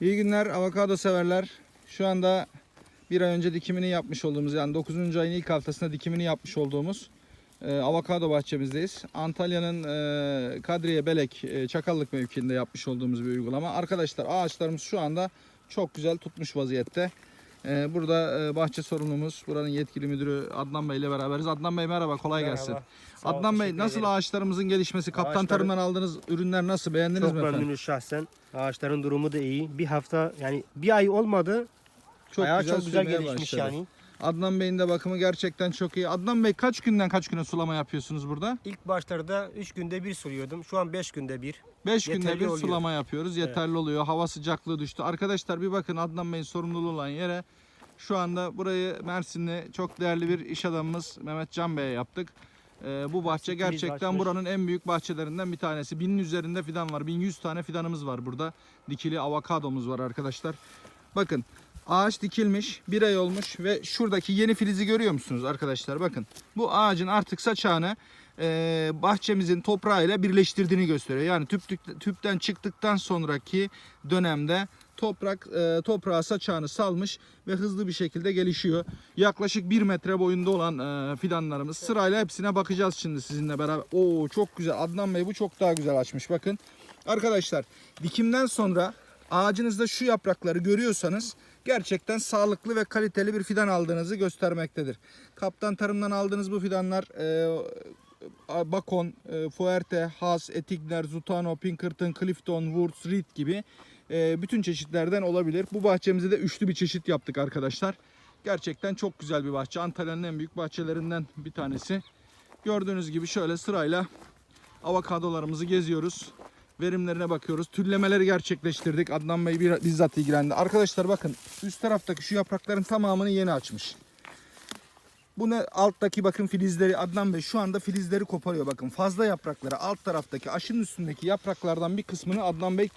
İyi günler avokado severler. Şu anda bir ay önce dikimini yapmış olduğumuz yani 9. ayın ilk haftasında dikimini yapmış olduğumuz e, avokado bahçemizdeyiz. Antalya'nın e, Kadriye Belek e, Çakallık mevkiinde yapmış olduğumuz bir uygulama. Arkadaşlar ağaçlarımız şu anda çok güzel tutmuş vaziyette. E, burada e, bahçe sorumlumuz, buranın yetkili müdürü Adnan Bey ile beraberiz. Adnan Bey merhaba, kolay gelsin. Merhaba. Sağ ol, Adnan Bey nasıl ederim. ağaçlarımızın gelişmesi? Kaptan Ağaçları- Tarım'dan aldığınız ürünler nasıl? Beğendiniz Çok mi efendim? memnunuz şahsen. Ağaçların durumu da iyi. Bir hafta yani bir ay olmadı. Çok Ayağı güzel, çok güzel gelişmiş başladı. yani. Adnan Bey'in de bakımı gerçekten çok iyi. Adnan Bey kaç günden kaç güne sulama yapıyorsunuz burada? İlk başlarda 3 günde bir suluyordum. Şu an 5 günde bir. 5 günde bir oluyor. sulama yapıyoruz. Yeterli oluyor. Hava sıcaklığı düştü. Arkadaşlar bir bakın Adnan Bey'in sorumluluğu olan yere şu anda burayı Mersinli çok değerli bir iş adamımız Mehmet Can Bey'e yaptık. Ee, bu bahçe gerçekten buranın en büyük bahçelerinden bir tanesi. Binin üzerinde fidan var. 1100 tane fidanımız var burada. Dikili avokadomuz var arkadaşlar. Bakın ağaç dikilmiş bir ay olmuş ve şuradaki yeni filizi görüyor musunuz arkadaşlar? Bakın bu ağacın artık saçağını e, bahçemizin toprağıyla birleştirdiğini gösteriyor. Yani tüp, tüp- tüpten çıktıktan sonraki dönemde toprak e, toprağa saçağını salmış ve hızlı bir şekilde gelişiyor. Yaklaşık 1 metre boyunda olan e, fidanlarımız. Sırayla hepsine bakacağız şimdi sizinle beraber. Oo çok güzel. Adnan Bey bu çok daha güzel açmış. Bakın. Arkadaşlar dikimden sonra ağacınızda şu yaprakları görüyorsanız gerçekten sağlıklı ve kaliteli bir fidan aldığınızı göstermektedir. Kaptan Tarım'dan aldığınız bu fidanlar e, Bakon, e, Fuerte, Haas, Etigner, Zutano, Pinkerton, Clifton, Wurz, Reed gibi e, bütün çeşitlerden olabilir. Bu bahçemize de üçlü bir çeşit yaptık arkadaşlar. Gerçekten çok güzel bir bahçe. Antalya'nın en büyük bahçelerinden bir tanesi. Gördüğünüz gibi şöyle sırayla avokadolarımızı geziyoruz. Verimlerine bakıyoruz. Tüllemeleri gerçekleştirdik. Adnan Bey bir- bizzat ilgilendi. Arkadaşlar bakın üst taraftaki şu yaprakların tamamını yeni açmış. Bu ne alttaki bakın filizleri Adnan Bey şu anda filizleri koparıyor bakın. Fazla yaprakları alt taraftaki aşının üstündeki yapraklardan bir kısmını Adnan Bey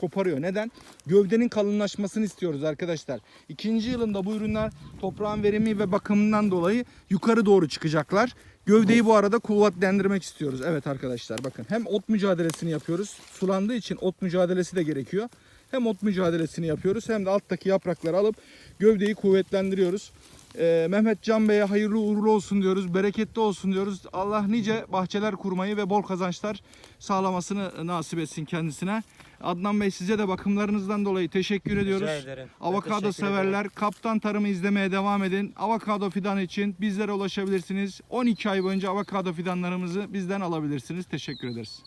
koparıyor. Neden? Gövdenin kalınlaşmasını istiyoruz arkadaşlar. İkinci yılında bu ürünler toprağın verimi ve bakımından dolayı yukarı doğru çıkacaklar. Gövdeyi bu arada kuvvetlendirmek istiyoruz. Evet arkadaşlar bakın hem ot mücadelesini yapıyoruz. Sulandığı için ot mücadelesi de gerekiyor. Hem ot mücadelesini yapıyoruz hem de alttaki yaprakları alıp gövdeyi kuvvetlendiriyoruz. Ee, Mehmet Can Bey'e hayırlı uğurlu olsun diyoruz. Bereketli olsun diyoruz. Allah nice bahçeler kurmayı ve bol kazançlar sağlamasını nasip etsin kendisine. Adnan Bey size de bakımlarınızdan dolayı teşekkür ediyoruz. Rica ederim. Ben Avokado teşekkür ederim. severler Kaptan Tarım'ı izlemeye devam edin. Avokado fidan için bizlere ulaşabilirsiniz. 12 ay boyunca avokado fidanlarımızı bizden alabilirsiniz. Teşekkür ederiz.